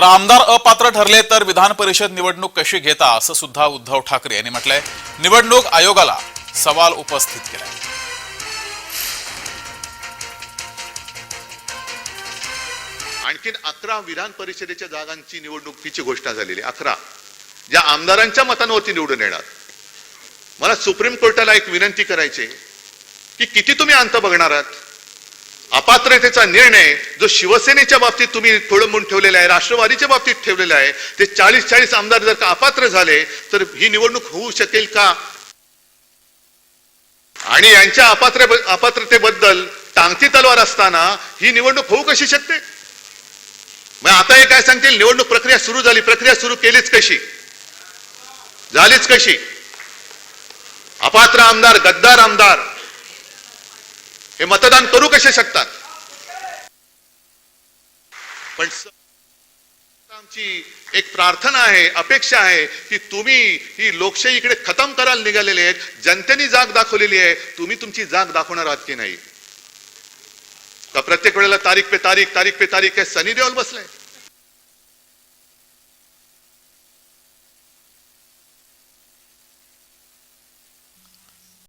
तर आमदार अपात्र ठरले तर विधान परिषद निवडणूक कशी घेता असं सुद्धा उद्धव ठाकरे यांनी म्हटलंय. निवडणूक आयोगाला सवाल उपस्थित केलाय. आणखीन अकरा विधान परिषदेच्या जागांची निवडणुकीची घोषणा झालेली. अकरा. ज्या आमदारांच्या मतांवरती निवडून येणार. मला सुप्रीम कोर्टाला एक विनंती करायची आहे की किती तुम्ही अंत बघणार आहात? अपात्रतेचा निर्णय जो शिवसेनेच्या बाबतीत तुम्ही थोडंबून ठेवलेला आहे राष्ट्रवादीच्या बाबतीत ठेवलेला आहे ते चाळीस चाळीस आमदार जर का अपात्र झाले तर ही निवडणूक होऊ शकेल का? आणि यांच्या अपात्र अपात्रतेबद्दल टांगती तलवार असताना ही निवडणूक होऊ कशी शकते? मग आता हे काय सांगतील? निवडणूक प्रक्रिया सुरू झाली. प्रक्रिया सुरू केलीच कशी? झालीच कशी? अपात्र आमदार गद्दार आमदार हे मतदान करू कसे शकतात? पण आमची एक प्रार्थना आहे अपेक्षा आहे की तुम्ही ही लोकशाही इकडे खतम करायला निघालेले आहेत जनतेने जाग दाखवलेली आहे तुम्ही तुमची जाग दाखवणार आहात की नाही? का प्रत्येक वेळेला तारीख पे तारीख तारीख पे तारीख हे सनी देओल बसलाय